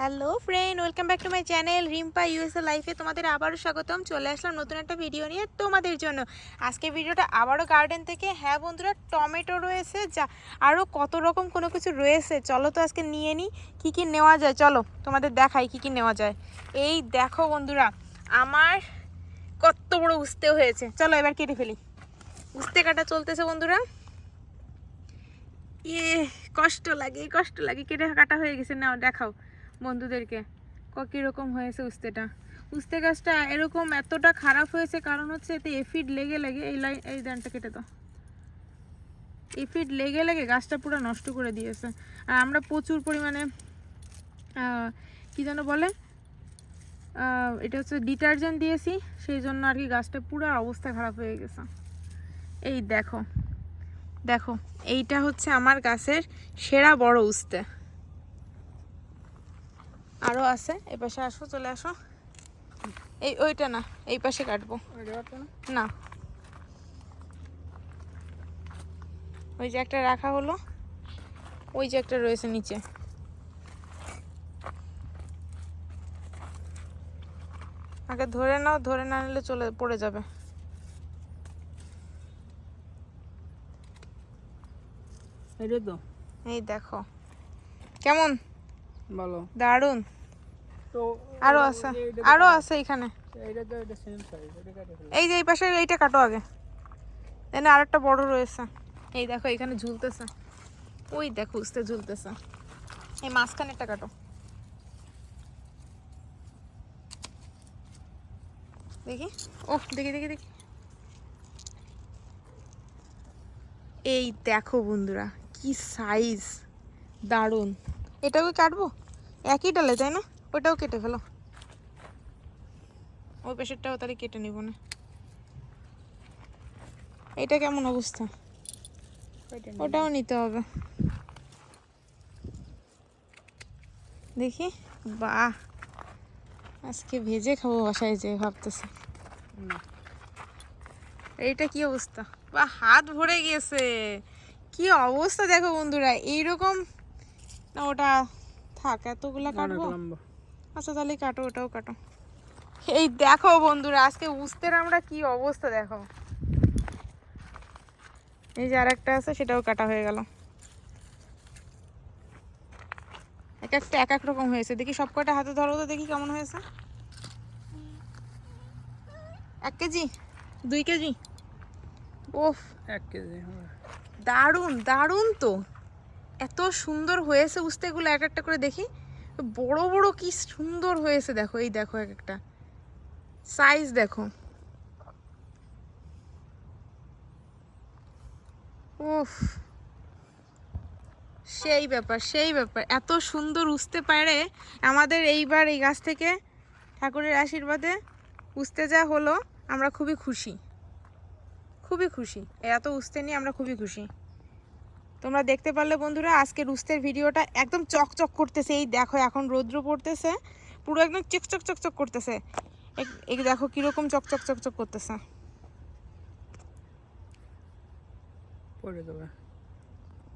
Hello friend, welcome back to my channel Rimpa USA লাইফে তোমাদের আবারও স্বাগতম। চলে আসলাম নতুন একটা ভিডিও নিয়ে তোমাদের জন্য। আজকে ভিডিওটা আবারও গার্ডেন থেকে। হ্যাঁ বন্ধুরা, টমেটো রয়েছে, যা আরও কত রকম কোনো কিছু রয়েছে। চলো তো আজকে নিয়ে নিই, কী কী নেওয়া যায়। চলো তোমাদের দেখাই কী কী নেওয়া যায়। এই দেখো বন্ধুরা, আমার কত বড় উস্তে হয়েছে। চলো এবার কেটে ফেলি। উস্তে কাটা চলতেছে বন্ধুরা। ইয়ে কষ্ট লাগে কষ্ট লাগে। কেটে কাটা হয়ে গেছে, নাও দেখাও। বন্ধুদেরকে। কীরকম হয়েছে উস্তেটা? উস্তে গাছটা এরকম এতটা খারাপ হয়েছে, কারণ হচ্ছে এতে এফিড লেগে লেগে, এই লাইন এই দানটা কেটে দাও। এফিড লেগে লেগে গাছটা পুরো নষ্ট করে দিয়েছে। আর আমরা প্রচুর পরিমাণে কি যেন বলে? এটা হচ্ছে ডিটারজেন্ট দিয়েছি, সেই জন্য আর কি গাছটা পুরো অবস্থা খারাপ হয়ে গেছে। এই দেখো দেখো, এইটা হচ্ছে আমার গাছের সেরা বড় উস্তে। আরও আছে এই পাশে আসো চলে আসো। এই ওইটা না এই পাশে কাটবো। না? ওই যে একটা রাখা হলো ওই যে একটা রয়েছে নিচে। আগে ধরে নাও ধরে না নিলে চলে পড়ে যাবে। এই দেখো। কেমন? ভালো দারুণ। তো আরও আছে আরও আছে এখানে। এটা তো এটা সেম সাইজ এটা কাটে এই যে এই পাশে এইটা কাটো আগে। এখানে আর একটা বড় রয়েছে। এই দেখো এখানে ঝুলতেছে। ওই দেখো উস্তে ঝুলতেছে। এই মাঝখানেরটা কাটো। দেখি। ওহ দেখি দেখি দেখি। এই দেখো বন্ধুরা কি সাইজ দারুণ। এটাও কি কাটবো? একই ডালে তাই না? ওটাও কেটে ফেলো। ওই পেশেরটাও তাহলে কেটে নিব না। এটা কেমন অবস্থা? ওটাও নিতে হবে। দেখি? বাহ! আজকে ভেজে খাব বাসায় যে ভাবতেছি। এইটা কি অবস্থা? বা হাত ভরে গেছে কি অবস্থা দেখো বন্ধুরা এইরকম না ওটা থাক এতগুলা কাটবো? আচ্ছা তাহলে কাটো ওটাও কাটো। এই দেখো বন্ধুরা আজকে উস্তের আমরা কি অবস্থা দেখো। এই যে আরেকটা আছে সেটাও কাটা হয়ে গেল। এক একটা এক এক রকম হয়েছে। দেখি সব কটা হাতে ধরো তো দেখি কেমন হয়েছে। এক কেজি? দুই কেজি? ওফ এক কেজি হবে দারুণ দারুণ তো। এত সুন্দর হয়েছে উস্তেগুলো এক একটা করে দেখি। বড় বড় কি সুন্দর হয়েছে, দেখো, এই দেখো এক একটা। সাইজ দেখো। উফ। সেই ব্যাপার সেই ব্যাপার। এত সুন্দর উস্তে পারে আমাদের এইবার এই গাছ থেকে। ঠাকুরের আশীর্বাদে উস্তে যা হলো, আমরা খুবই খুশি। খুবই খুশি। এত উস্তে নিয়ে আমরা খুবই খুশি। তোমরা দেখতে পারলে বন্ধুরা আজকের উস্তের ভিডিওটা একদম চকচক করতেছে। এই দেখো এখন রৌদ্র পড়তেছে পুরো একদম চকচক চকচক করতেছে। এক- এই দেখো কীরকম চকচক চকচক করতেছে।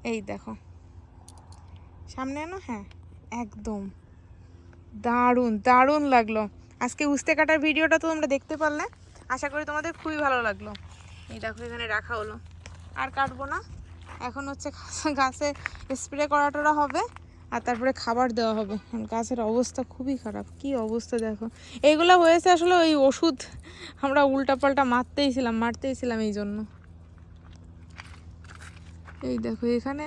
এই দেখো। সামনে আনো? হ্যাঁ একদম। দারুণ দারুণ লাগল। আজকে উস্তে কাটার ভিডিওটা তো তোমরা দেখতে পারলে। আশা করি তোমাদের খুবই ভালো লাগল। এই দেখো এখানে রাখা হলো। আর কাটবো না। এখন হচ্ছে গাছে- স্প্রে করা টরা হবে আর তারপরে খাবার দেওয়া হবে। কারণ গাছের অবস্থা খুবই খারাপ। কি অবস্থা দেখো। এইগুলো হয়েছে আসলে ওই ওষুধ আমরা উল্টাপাল্টা মারতেই ছিলাম মারতেই ছিলাম এই জন্য এই দেখো এখানে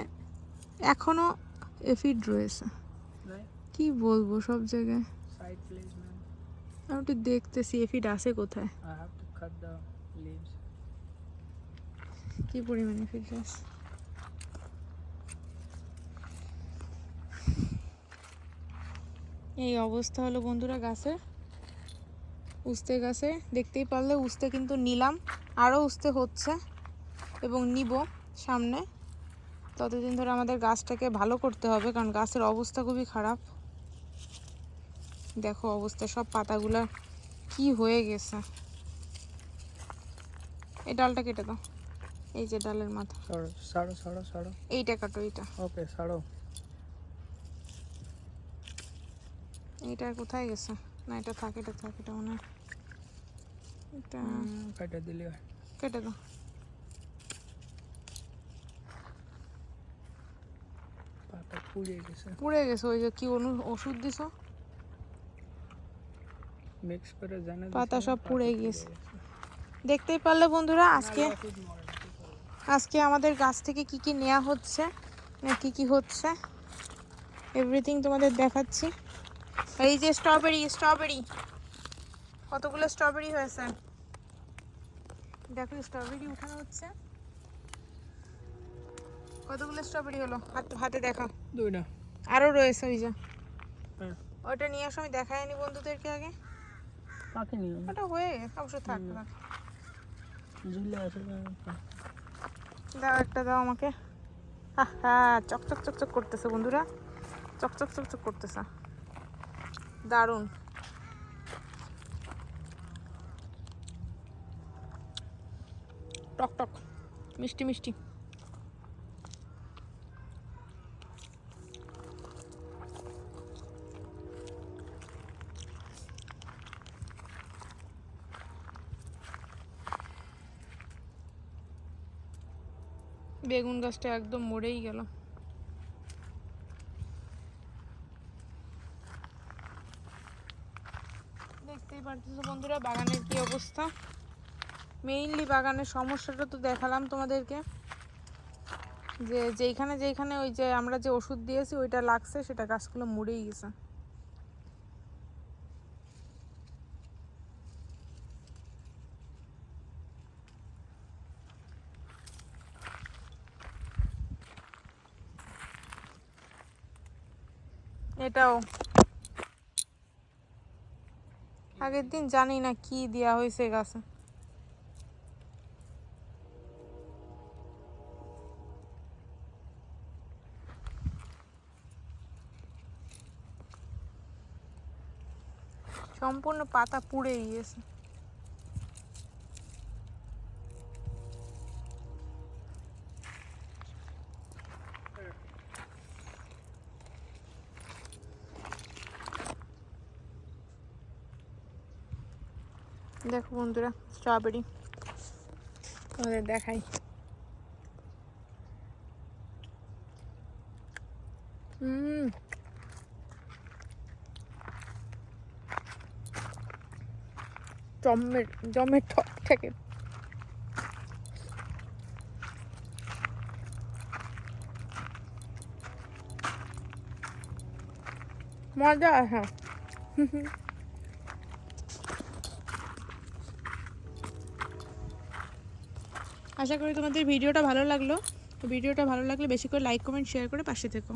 এখনও এফিড রয়েছে। কি বলব সব জায়গায়? আমি একটু দেখতেছি এফিড আছে কোথায়? কি পরিমাণে এফিড আছে এই অবস্থা হলো বন্ধুরা গাছের উস্তে গাছে দেখতেই পারলে উস্তে কিন্তু নিলাম আরও উস্তে হচ্ছে এবং নিব সামনে। ততদিন ধরে আমাদের গাছটাকে ভালো করতে হবে কারণ গাছের অবস্থা খুবই খারাপ। দেখো অবস্থা সব পাতাগুলো কি হয়ে গেছে। এই ডালটা কেটে দাও। এই যে ডালের মাথা। এইটা কাটো এইটা। ওকে সাড়ো এটা কোথায় গেছে? না এটা থাক এটা থাক এটা মনে এটা কাটা দিলে। কেটে দাও। পুড়ে গেছে। পুড়ে গেছে ওই যে কি অনু ওষুধ দিছো? মিক্স করে জানা পাতা সব পুড়ে গেছে। দেখতেই পারলে বন্ধুরা আজকে আজকে আমাদের গাছ থেকে কি কি নেওয়া হচ্ছে না কি কি হচ্ছে এভরিথিং তোমাদের দেখাচ্ছি। এই যে স্ট্রবেরি স্ট্রবেরি। কতগুলো স্ট্রবেরি হয়েছে? দেখো স্ট্রবেরি উঠানো হচ্ছে। কতগুলো স্ট্রবেরি হলো? হাত হাতে দেখা। দুইটা। আরও রয়েছে ওই যে। হ্যাঁ। ওটা নিয়ে আসো আমি দেখাইনি বন্ধুদেরকে আগে। ওটা হয়ে গেছে অবশ্য থাক থাক ঝুলে আছে দাও একটা দাও আমাকে। হ্যাঁ চকচক চকচক করতেছে বন্ধুরা। চকচক চকচক করতেছে। দারুণ। টক টক মিষ্টি মিষ্টি। বেগুন গাছটা একদম মরেই গেল। দেখতেই পারতেছো বন্ধুরা, বাগানের কি অবস্থা? মেইনলি বাগানের সমস্যাটা তো দেখালাম তোমাদেরকে। যে যেইখানে যেইখানে ওই যে আমরা যে ওষুধ দিয়েছি, ওইটা লাগছে, সেটা গাছগুলো মরেই গেছে। এটাও। আগের দিন জানি না কি দেওয়া হয়েছে গাছে। সম্পূর্ণ পাতা পুড়ে গিয়েছে। দেখো বন্ধুরা স্ট্রবেরি তোমাদের দেখাই। হুম জমের থেকে। মজা হ্যাঁ। আশা করি তোমাদের ভিডিওটা ভালো লাগল। ভিডিওটা ভালো লাগলে বেশি করে লাইক কমেন্ট শেয়ার করে পাশে থেকো।